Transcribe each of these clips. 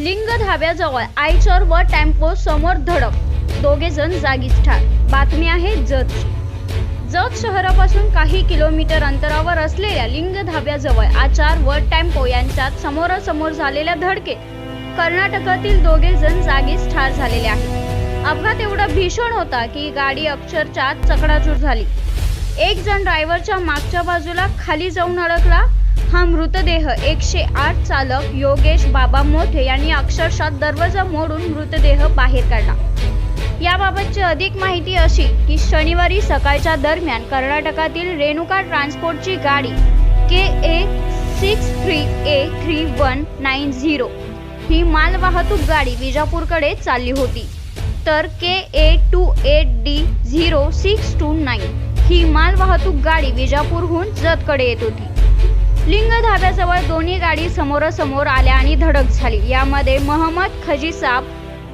लिंग धाब्याजवळ आयचर व टेम्पो समोर धडक. दोघे जण जागीच ठार. बातमी आहे जत. जत शहरापासून काही किलोमीटर अंतरावर असलेल्या लिंग धाब्याजवळ आचार व टेम्पो यांच्यात समोरासमोर झालेल्या धडकेत कर्नाटकातील दोघे जण जागीच ठार झालेले आहेत. अपघात एवढा भीषण होता की गाडी अक्षरशः चकडाचूर झाली. एक जण ड्रायव्हरच्या मागच्या बाजूला खाली जाऊन अडकला हा मृतदेह एकशे आठ चालक योगेश बाबा मोठे यांनी अक्षरशः दरवाजा मोडून मृतदेह बाहेर काढला. याबाबतची अधिक माहिती अशी की शनिवारी सकाळच्या दरम्यान कर्नाटकातील रेणुका ट्रान्सपोर्टची गाडी K A six three A three one nine zero ही मालवाहतूक गाडी विजापूरकडे चालली होती. तर K A two eight D zero six two nine ही मालवाहतूक गाडी विजापूरहून जतकडे येत होती. लिंग धाब्याजवळ दोन्ही गाडी समोरासमोर आल्या आणि धडक झाली. यामध्ये महम्मद खजीसाब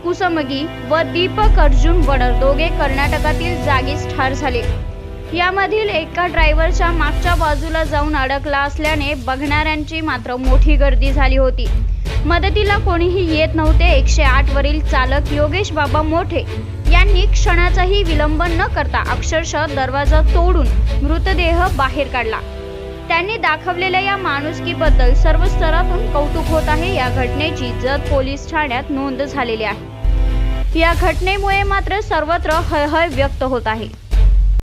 कुसमगी व दीपक अर्जुन वडर दोघे कर्नाटकातील जागीच ठार झाले. यामधील एका ड्रायव्हरच्या मागच्या बाजूला जाऊन अडकला असल्याने बघणाऱ्यांची मात्र मोठी गर्दी झाली होती. मदतीला कोणीही येत नव्हते. एकशे आठ वरील चालक योगेश बाबा मोठे यांनी क्षणाचाही विलंब न करता अक्षरशः दरवाजा तोडून मृतदेह बाहेर काढला. त्यांनी दाखवलेल्या या माणुसकीबद्दल सर्व स्तरातून कौतुक होत आहे. या घटनेची जत पोलीस ठाण्यात नोंद झालेली आहे. या घटनेमुळे मात्र सर्वत्र हळहळ व्यक्त होत आहे.